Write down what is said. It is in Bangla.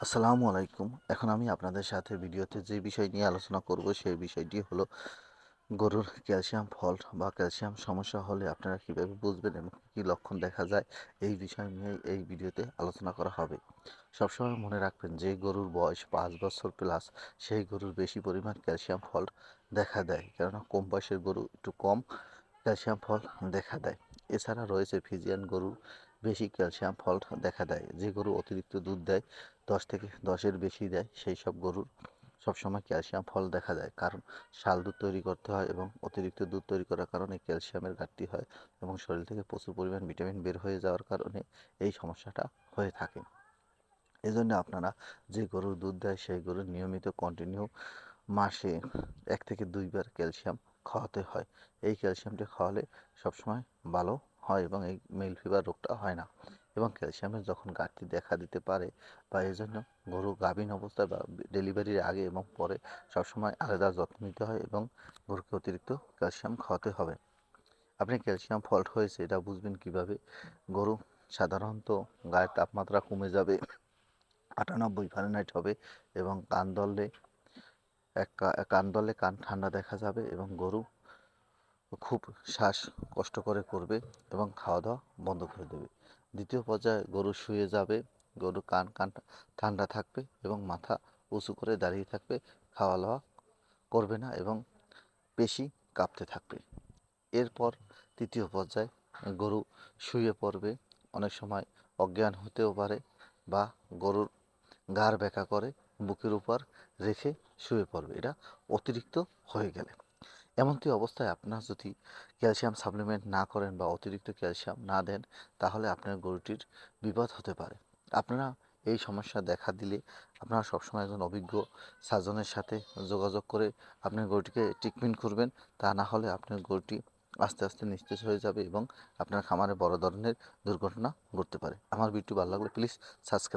আসসালামু আলাইকুম। এখন আমি আপনাদের সাথে ভিডিওতে যে বিষয় নিয়ে আলোচনা করব, সেই বিষয়টি হলো গরুর ক্যালসিয়াম ফল্ট বা ক্যালসিয়াম সমস্যা হলে আপনারা কীভাবে বুঝবেন এবং কী লক্ষণ দেখা যায়, এই বিষয় নিয়ে এই ভিডিওতে আলোচনা করা হবে। সবসময় মনে রাখবেন যে গরুর বয়স পাঁচ বছর প্লাস সেই গরুর বেশি পরিমাণ ক্যালসিয়াম ফল্ট দেখা দেয়। কেননা কম বয়সের গরু একটু কম ক্যালসিয়াম ফল্ট দেখা দেয়। এছাড়া রয়েছে ফিজিয়ান গরু বেশি ক্যালসিয়াম ফল্ট দেখা দেয়, যে গরু অতিরিক্ত দুধ দেয়, দশ থেকে দশের বেশি দেয়, সেই সব গরুর সবসময় ক্যালসিয়াম ফল দেখা যায় কারণ শাল দুধ তৈরি করতে হয় এবং অতিরিক্ত দুধ তৈরি করার কারণে ক্যালসিয়ামের ঘাটতি হয় এবং শরীর থেকে প্রচুর পরিমাণ ভিটামিন বের হয়ে যাওয়ার কারণে এই সমস্যাটা হয়ে থাকে। এই জন্য আপনারা যে গরুর দুধ দেয়, সেই গরুর নিয়মিত কন্টিনিউ মাসে এক থেকে দুইবার ক্যালসিয়াম খাওয়াতে হয়। এই ক্যালসিয়ামটি খাওয়ালে সবসময় ভালো হয় এবং এই মেল ফিভার রোগটা হয় না। এবং ক্যালসিয়ামের যখন ঘাটতি দেখা দিতে পারে বা এই জন্য গরু গাভীন অবস্থায় বা ডেলিভারির আগে এবং পরে সবসময় আলাদা যত্ন নিতে হয় এবং গরুকে অতিরিক্ত ক্যালসিয়াম খাওয়াতে হবে। আপনি ক্যালসিয়াম ফল্ট হয়েছে এটা বুঝবেন কীভাবে? গরু সাধারণত গায়ের তাপমাত্রা কমে যাবে, আটানব্বই ফারেনহাইট হবে এবং কান দললে এক কান দলে কান ঠান্ডা দেখা যাবে এবং গরু খুব শ্বাস কষ্ট করে করবে এবং খাওয়া দাওয়া বন্ধ করে দেবে। দ্বিতীয় পর্যায়ে গরু শুয়ে যাবে গরু কান কান ঠান্ডা থাকবে এবং মাথা উঁচু করে দাঁড়িয়ে থাকবে খাওয়া দাওয়া করবে না এবং পেশি কাঁপতে থাকবে। এরপর তৃতীয় পর্যায়ে গরু শুয়ে পড়বে, অনেক সময় অজ্ঞান হতেও পারে বা গরুর গাড় ব্যাকা করে বুকের উপর রেখে শুয়ে পড়বে। এটা অতিরিক্ত হয়ে গেলে। এমনটি অবস্থায় আপনার যদি ক্যালসিয়াম সাপ্লিমেন্ট না করেন বা অতিরিক্ত ক্যালসিয়াম না দেন, তাহলে আপনার গরুটির বিপদ হতে পারে। আপনারা এই সমস্যা দেখা দিলে আপনারা সবসময় একজন অভিজ্ঞ সার্জনের সাথে যোগাযোগ করে আপনার গরুটিকে ট্রিটমেন্ট করবেন। তা না হলে আপনার গরুটি আস্তে আস্তে নিস্তেজ হয়ে যাবে এবং আপনার খামারে বড় ধরনের দুর্ঘটনা ঘটতে পারে। আমার ভিডিও ভালো লাগলে প্লিজ সাবস্ক্রাইব